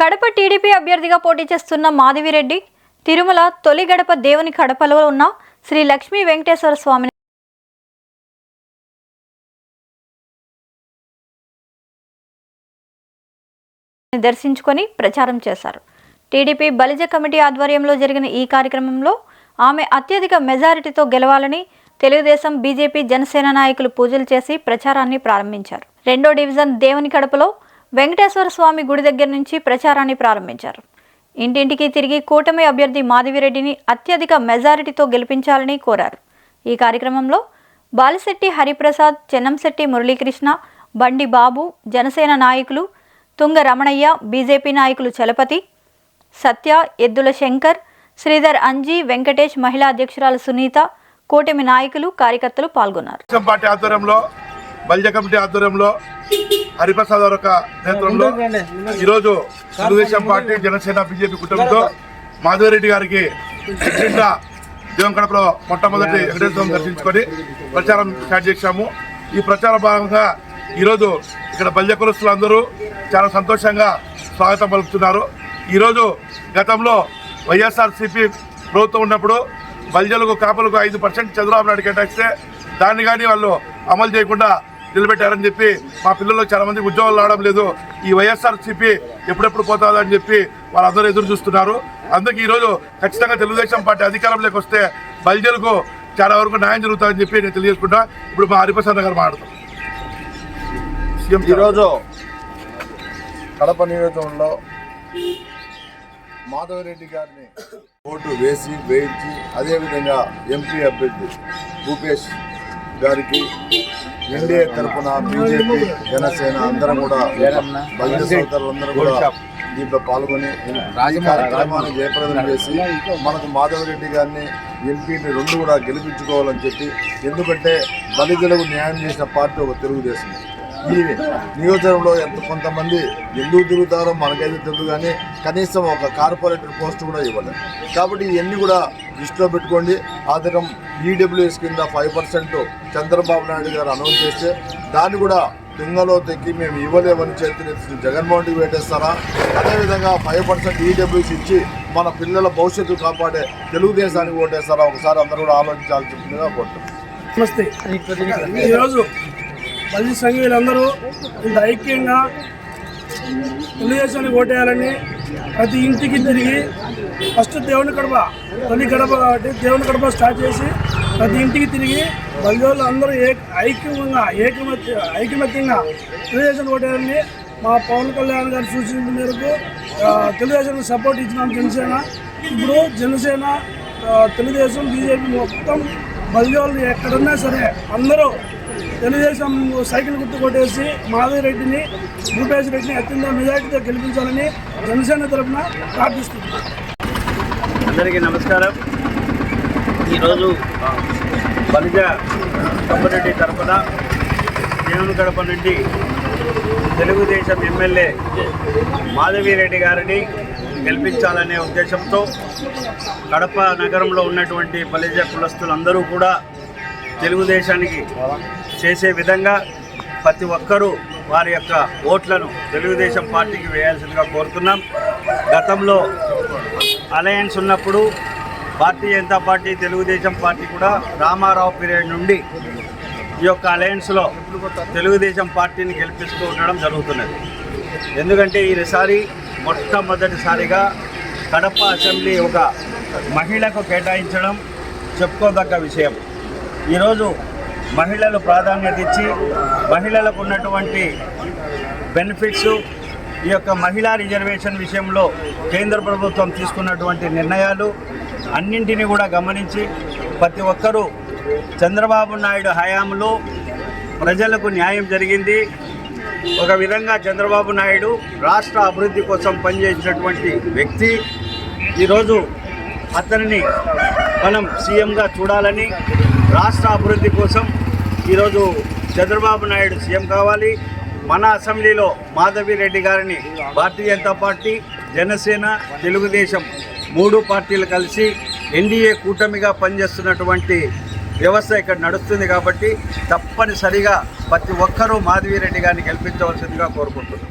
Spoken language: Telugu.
కడప టీడీపీ అభ్యర్థిగా పోటీ చేస్తున్న మాధవిరెడ్డి తిరుమల తొలి గడప దేవుని కడపలో ఉన్న శ్రీ లక్ష్మీ వెంకటేశ్వర స్వామిని దర్శించుకొని ప్రచారం చేశారు. టీడీపీ బలిజ కమిటీ ఆధ్వర్యంలో జరిగిన ఈ కార్యక్రమంలో ఆమె అత్యధిక మెజారిటీతో గెలవాలని తెలుగుదేశం బీజేపీ జనసేన నాయకులు పూజలు చేసి ప్రచారాన్ని ప్రారంభించారు. రెండో డివిజన్ దేవుని కడపలో వెంకటేశ్వర స్వామి గుడి దగ్గర నుంచి ప్రచారాన్ని ప్రారంభించారు. ఇంటింటికి తిరిగి కూటమి అభ్యర్థి మాధవిరెడ్డిని అత్యధిక మెజారిటీతో గెలిపించాలని కోరారు. ఈ కార్యక్రమంలో బాలిశెట్టి హరిప్రసాద్ చెన్నంశెట్టి మురళీకృష్ణ బండి బాబు జనసేన నాయకులు తుంగ రమణయ్య బీజేపీ నాయకులు చలపతి సత్య ఎద్దుల శంకర్ శ్రీధర్ అంజీ వెంకటేష్ మహిళా అధ్యక్షురాలు సునీత కూటమి నాయకులు కార్యకర్తలు పాల్గొన్నారు. పార్టీ ఆధ్వర్యంలో బల్జ కమిటీ ఆధ్వర్యంలో హరిప్రసాద్ యొక్క నేతృత్వంలో ఈరోజు తెలుగుదేశం పార్టీ జనసేన బీజేపీ కుటుంబంతో మాధవరెడ్డి గారికి కింద దేవం కడపలో మొట్టమొదటి వెంకటేశ్వరం దర్శించుకొని ప్రచారం స్టార్ట్ చేశాము. ఈ ప్రచార భాగంగా ఈరోజు ఇక్కడ బల్జ కులస్తులు అందరూ చాలా సంతోషంగా స్వాగతం పలుకుతున్నారు. ఈరోజు గతంలో వైఎస్ఆర్సీపీ ప్రభుత్వం ఉన్నప్పుడు బల్జలకు కాపులకు ఐదు పర్సెంట్ చంద్రబాబు నాయుడు కేటాయిస్తే దాన్ని కానీ వాళ్ళు అమలు చేయకుండా నిలబెట్టారని చెప్పి మా పిల్లలు చాలా మంది ఉద్యోగాలు రావడం లేదు. ఈ వైఎస్ఆర్సీపీ ఎప్పుడెప్పుడు పోతుందని చెప్పి వాళ్ళందరూ ఎదురు చూస్తున్నారు. అందుకే ఈరోజు ఖచ్చితంగా తెలుగుదేశం పార్టీ అధికారంలోకి వస్తే బల్జలకు చాలా వరకు న్యాయం జరుగుతుందని చెప్పి నేను తెలియజేసుకుంటా. ఇప్పుడు మా హరిప్రసాద్ గారు మాట్లాడతాం సీఎం ఈరోజు కడప నియోజకవర్గంలో మాధవరెడ్డి గారిని ఓటు వేసి వేయించి అదేవిధంగా ఎంపీ అభ్యర్థి భూపేష్ గారికి ఎన్డీఏ తరఫున బీజేపీ జనసేన అందరం కూడా బలిజ సోదరులందరూ కూడా దీంట్లో పాల్గొని కార్యక్రమాన్ని జయప్రదం చేసి మనకు మాధవరెడ్డి గారిని ఎంపీని రెండు కూడా గెలిపించుకోవాలని చెప్పి ఎందుకంటే బలిజలకు న్యాయం చేసిన పార్టీ ఒక తెలుగుదేశం. ఈ నియోజకవర్గంలో ఎంత కొంతమంది ఎందుకు తిరుగుతారో మనకైతే తెలుగు కానీ కనీసం ఒక కార్పొరేటర్ పోస్ట్ కూడా ఇవ్వలేదు. కాబట్టి ఇవన్నీ కూడా దృష్టిలో పెట్టుకోండి. ఆదరం ఈడబ్ల్యూఎస్ కింద five percent Chandrababu Naidu garu announce చేస్తే దాన్ని కూడా తుంగలో తెక్కి మేము ఇవ్వలేమని చేతిని జగన్మోహన్ రెడ్డి పెట్టేస్తారా అదేవిధంగా ఫైవ్ పర్సెంట్ ఈడబ్ల్యూస్ ఇచ్చి మన పిల్లల భవిష్యత్తు కాపాడే తెలుగుదేశానికి ఓటేస్తారా? ఒకసారి అందరూ కూడా ఆలోచించాల్సిందిగా కోరుతున్నాం. నమస్తే. ఈరోజు బలి సంఘీయులందరూ ఇంత ఐక్యంగా తెలుగుదేశానికి ఓటేయాలని ప్రతి ఇంటికి తిరిగి ఫస్ట్ దేవుని గడప తొలి గడప కాబట్టి దేవుని గడప స్టార్ట్ చేసి ప్రతి ఇంటికి తిరిగి బంధువులు అందరూ ఏ ఐక్యంగా ఏకమత్య ఐకమత్యంగా తెలుగుదేశం ఓటేయాలని మా పవన్ కళ్యాణ్ గారు సూచించిన మేరకు తెలుగుదేశం తెలుగుదేశానికి సపోర్ట్ ఇచ్చినాం జనసేన. ఇప్పుడు జనసేన తెలుగుదేశం బీజేపీ మొత్తం బంధువులు ఎక్కడున్నా సరే అందరూ తెలుగుదేశం సైకిల్ గుర్తు కొట్టేసి మాధవి రెడ్డిని భూపేష్ రెడ్డిని అత్యంత మెజార్టీతో గెలిపించాలని జనసేన తరఫున ప్రార్థిస్తుంది అందరికీ నమస్కారం. ఈరోజు బలిజ కమ్మరెడ్డి తరఫున దేవుని గడప నుండి తెలుగుదేశం ఎమ్మెల్యే మాధవిరెడ్డి గారిని గెలిపించాలనే ఉద్దేశంతో కడప నగరంలో ఉన్నటువంటి బలిజ కులస్తులందరూ కూడా తెలుగుదేశానికి చేసే విధంగా ప్రతి ఒక్కరూ వారి యొక్క ఓట్లను తెలుగుదేశం పార్టీకి వేయాల్సిందిగా కోరుతున్నాం. గతంలో అలయన్స్ ఉన్నప్పుడు భారతీయ జనతా పార్టీ తెలుగుదేశం పార్టీ కూడా రామారావు పీరియడ్ నుండి ఈ యొక్క అలయన్స్లో తెలుగుదేశం పార్టీని గెలిపిస్తూ ఉండడం జరుగుతున్నది. ఎందుకంటే ఈసారి మొట్టమొదటిసారిగా కడప అసెంబ్లీ ఒక మహిళకు కేటాయించడం చెప్పుకోదగ్గ విషయం. ఈరోజు మహిళలు ప్రాధాన్యత ఇచ్చి మహిళలకు ఉన్నటువంటి బెనిఫిట్స్ ఈ యొక్క మహిళా రిజర్వేషన్ విషయంలో కేంద్ర ప్రభుత్వం తీసుకున్నటువంటి నిర్ణయాలు అన్నింటినీ కూడా గమనించి ప్రతి ఒక్కరూ చంద్రబాబు నాయుడు హయాంలో ప్రజలకు న్యాయం జరిగింది. ఒక విధంగా చంద్రబాబు నాయుడు రాష్ట్ర అభివృద్ధి కోసం పనిచేసినటువంటి వ్యక్తి. ఈరోజు అతనిని మనం సీఎంగా చూడాలని రాష్ట్ర అభివృద్ధి కోసం ఈరోజు చంద్రబాబు నాయుడు సీఎం కావాలి. మన అసెంబ్లీలో మాధవి రెడ్డి గారిని భారతీయ జనతా పార్టీ జనసేన తెలుగుదేశం మూడు పార్టీలు కలిసి ఎన్డీఏ కూటమిగా పనిచేస్తున్నటువంటి వ్యవస్థ ఇక్కడ నడుస్తుంది కాబట్టి తప్పనిసరిగా ప్రతి ఒక్కరూ మాధవి రెడ్డి గారిని గెలిపించవలసిందిగా కోరుకుంటున్నాను